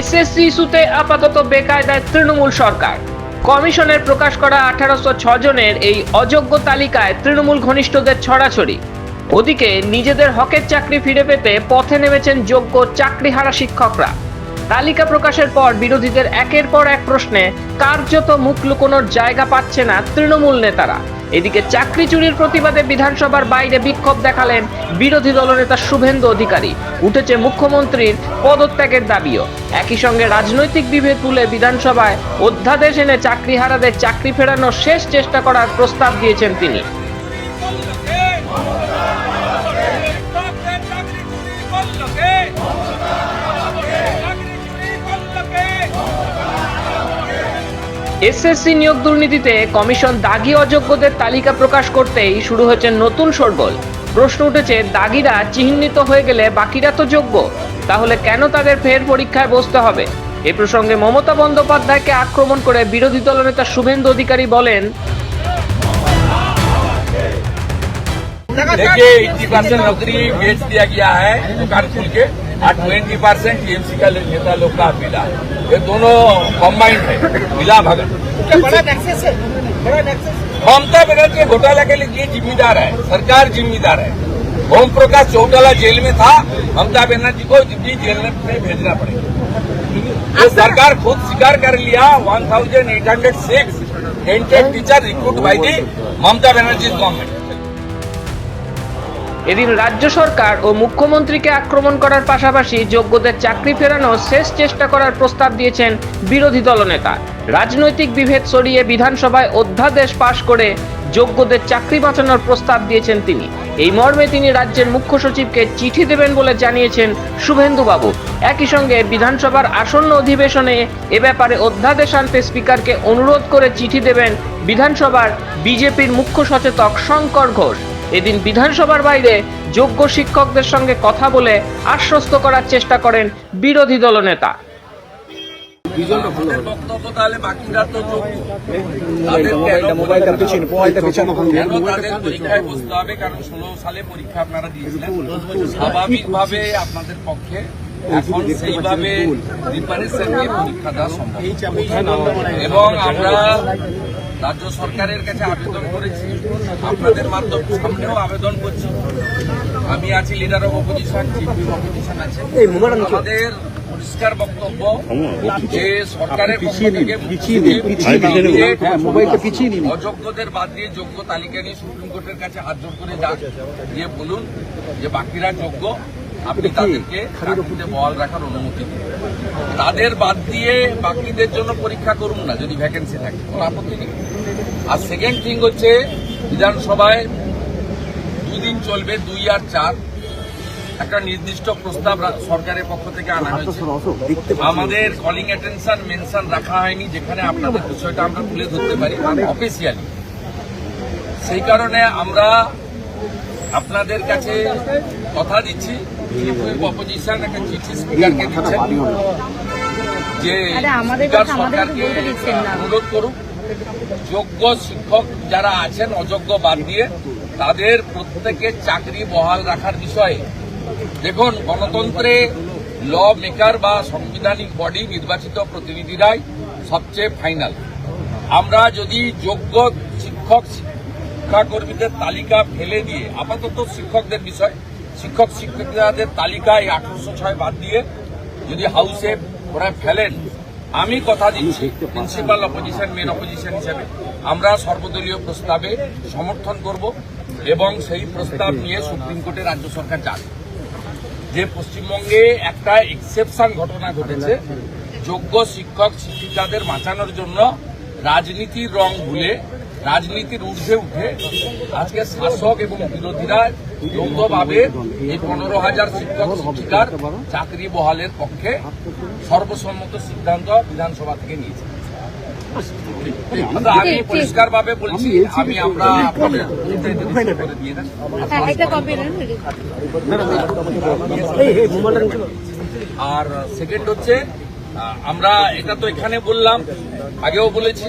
SSC ইস্যুতে আপাতত বেকায়দায় তৃণমূল সরকার। কমিশনের প্রকাশ করা আঠারোশো জনের এই অযোগ্য তালিকায় তৃণমূল ঘনিষ্ঠদের ছড়াছড়ি। ওদিকে নিজেদের হকের চাকরি ফিরে পেতে পথে নেমেছেন যোগ্য চাকরিহারা শিক্ষকরা। তালিকা প্রকাশের পর বিরোধীদের একের পর এক প্রশ্নে, কার্যত মুখ লুকোনোর জায়গা পাচ্ছে না তৃণমূল নেতারা। এদিকে চাকরি চুরির প্রতিবাদে বিধানসভার বাইরে বিক্ষোভ দেখালেন বিরোধী দলনেতা শুভেন্দু অধিকারী। উঠেছে মুখ্যমন্ত্রীর পদত্যাগের দাবিও। একই সঙ্গে রাজনৈতিক বিভেদ তুলে বিধানসভায় অধ্যাদেশ এনে চাকরিহারাদের চাকরি ফেরানোর শেষ চেষ্টা করার প্রস্তাব দিয়েছেন তিনি। এসএসসি নিয়োগ দুর্নীতিতে কমিশন দাগি অযোগ্যদের তালিকা প্রকাশ করতেই শুরু হয়েছে নতুন শোরগোল প্রশ্ন উঠেছে দাগিরা চিহ্নিত হয়ে গেলে বাকিরা তো যোগ্য তাহলে কেন তাদের ফের পরীক্ষায় বসতে হবে এ প্রসঙ্গে মমতা বন্দ্যোপাধ্যায়কে আক্রমণ করে বিরোধী দলনেতা শুভেন্দু অধিকারী বলেন देखिए एट्टी परसेंट नौकरी बेच दिया गया है दुकान खुल के और ट्वेंटी परसेंट टीएमसी का नेता लोग का मिला। ये दोनों कम्बाइंड है। मिला भगत। है? ममता बनर्जी घोटाला के लिए जिम्मेदार है। सरकार जिम्मेदार है। ओम प्रकाश चौटाला जेल में था। ममता बनर्जी को भी जेल में भेजना पड़ेगा। तो सरकार खुद स्वीकार कर लिया। One thousand eight hundred six tainted teacher recruit by the Mamata Banerjee government এদিন রাজ্য সরকার ও মুখ্যমন্ত্রীকে আক্রমণ করার পাশাপাশি যোগ্যদের চাকরি ফেরানোর শেষ চেষ্টা করার প্রস্তাব দিয়েছেন বিরোধী দলনেতা। রাজনৈতিক বিভেদ সরিয়ে বিধানসভায় অধ্যাদেশ পাশ করে যোগ্যদের চাকরি বাঁচানোর প্রস্তাব দিয়েছেন তিনি। এই মর্মে তিনি রাজ্যের মুখ্য সচিবকে চিঠি দেবেন বলে জানিয়েছেন শুভেন্দুবাবু। একই সঙ্গে বিধানসভার আসন্ন অধিবেশনে এ ব্যাপারে অধ্যাদেশ আনতে স্পিকারকে অনুরোধ করে চিঠি দেবেন বিধানসভার বিজেপির মুখ্য সচেতক শঙ্কর ঘোষ। এদিন বিধানসভার বাইরে যোগ্য শিক্ষকদের সঙ্গে কথা বলে আশ্বস্ত করার চেষ্টা করেন বিরোধী দলনেতা আমাদের বক্তব্য তাহলে বাকিরা তো যোগ্য। তাদের কেন কেন তাদের পরীক্ষায় বসতে হবে? কারণ ষোলো সালে পরীক্ষা আপনারা দিয়েছিলেন। স্বাভাবিকভাবে আপনাদের পক্ষে এখন সেইভাবে প্রিপারেশন নিয়ে পরীক্ষা দেওয়া সম্ভব। এবং আমরা রাজ্য সরকারের কাছে আবেদন করেছি আপনাদের মাধ্যমে সামনেও আবেদন করছি। আমি আছি leader of opposition chief opposition আছে। আমাদের পরিষ্কার বক্তব্য যে সরকারের পক্ষ থেকে অযোগ্যদের বাদ দিয়ে যোগ্য তালিকা নিয়ে সুপ্রিম কোর্টের কাছে হাত জোর করে যান। দিয়ে বলুন যে বাকিরা যোগ্য আপনি তাদেরকে চাকরিতে বহাল রাখার অনুমতি দিন। তাদের বাদ দিয়ে বাকিদের জন্য পরীক্ষা করুন না যদি ভ্যাকেন্সি থাকে। কোনো আপত্তি নেই। আর সেকেন্ড থিং হচ্ছে বিধানসভায় দুদিন চলবে দুই আর চার। একটা নির্দিষ্ট প্রস্তাব সরকারের পক্ষ থেকে আনা হয়েছে। আমাদের কলিং অ্যাটেনশন মেনশন রাখা হয়নি যেখানে আপনাদের বিষয়টা আমরা তুলে ধরতে পারি অফিসিয়ালি সেই কারণে আমরা আপনাদের কাছে কথা দিচ্ছি অপোজিশন একটা চিঠি স্পিকারকে দিচ্ছেন যে আমাদের স্পিকার সরকারকে অনুরোধ করুক। যোগ্য শিক্ষক যারা আছেন, অযোগ্য বাদ দিয়ে, তাদের প্রত্যেকে চাকরি বহাল রাখার বিষয়ে। দেখুন, গণতন্ত্রে ল মেকার বা সাংবিধানিক বডি নির্বাচিত প্রতিনিধিরাই সবচেয়ে ফাইনাল আমরা যদি যোগ্য শিক্ষক, শিক্ষাকর্মীদের তালিকা ফেলে দিয়ে, আপাতত শিক্ষকদের বিষয় শিক্ষক শিক্ষিকাদের তালিকায় আঠারোশো ছয় বাদ দিয়ে যদি হাউসে ওরা ফেলেন আমি কথা দিচ্ছি। প্রিন্সিপাল অপোজিশন মেন অপোজিশন হিসেবে। আমরা সর্বদলীয় প্রস্তাবে সমর্থন করব এবং সেই প্রস্তাব নিয়ে সুপ্রিম কোর্টে রাজ্য সরকার যাবে। যে পশ্চিমবঙ্গে একটা এক্সেপশন ঘটনা ঘটেছে যোগ্য শিক্ষক শিক্ষিকাদের বাঁচানোর জন্য রাজনীতির রং ভুলে রাজনীতির ঊর্ধ্বে উঠে আজকে শাসক এবং বিরোধীরা যৌথভাবে এই পনেরো হাজার শিক্ষক শিক্ষিকার চাকরি বহালের পক্ষে সর্বসম্মত সিদ্ধান্ত বিধানসভা থেকে নিয়েছে। আমরা আমি পরিষ্কারভাবে বলছি আমি আমরা নেন আর সেকেন্ড হচ্ছে আমরা এটা তো এখানে বললাম আগেও বলেছি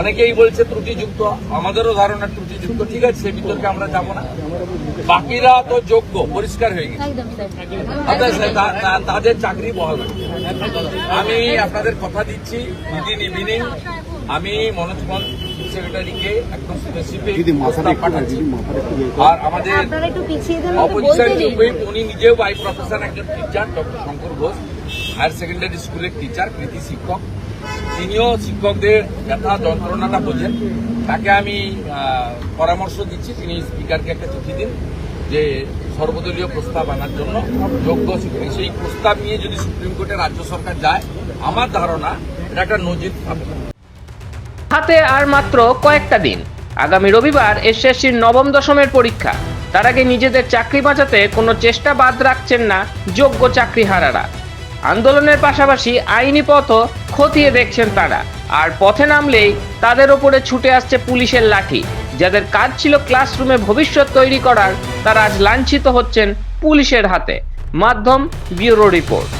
অনেকেই বলছে ত্রুটিযুক্ত আমাদেরও ধারণা ত্রুটিযুক্ত ঠিক আছে সে বিতর্কে আমরা যাব না। বাকিরা তো যোগ্য পরিষ্কার হয়ে গেছে। তাদের চাকরি বহাল আমি আপনাদের কথা দিচ্ছি উইদিন ইভিনিং আমি মনোজ মন সেক্রেটারিকে একদম স্পেসিফিক পাঠাচ্ছি। আর আমাদের আপনারা একটু পিছিয়ে দেন আমাকে অপোজিশন বলতে উনি নিজেও বাই প্রফেশন একজন teacher doctor Shankar Ghosh higher secondary স্কুলের টিচার কৃতি শিক্ষক। তিনিও শিক্ষকদের ব্যথা যন্ত্রণাটা বোঝেন। তাকে আমি পরামর্শ দিচ্ছি, তিনি স্পিকারকে একটা চিঠি দিন যে সর্বদলীয় প্রস্তাব আনার জন্য যোগ্য সেই প্রস্তাব নিয়ে যদি সুপ্রিম কোর্টে রাজ্য সরকার যায়, আমার ধারণা এটা একটা নজির হাতে আর মাত্র কয়েকটা দিন। আগামী রবিবার এসএসসির নবম দশমের পরীক্ষা। তার আগে নিজেদের চাকরি বাঁচাতে কোনো চেষ্টা বাদ রাখছেন না যোগ্য চাকরিহারারা। আন্দোলনের পাশাপাশি আইনি পথও খতিয়ে দেখছেন তারা। আর পথে নামলেই তাদের ওপরে ছুটে আসছে পুলিশের লাঠি। যাদের কাজ ছিল ক্লাসরুমে ভবিষ্যৎ তৈরি করার, তারা আজ লাঞ্ছিত হচ্ছেন পুলিশের হাতে। মাধ্যম ব্যুরো রিপোর্ট।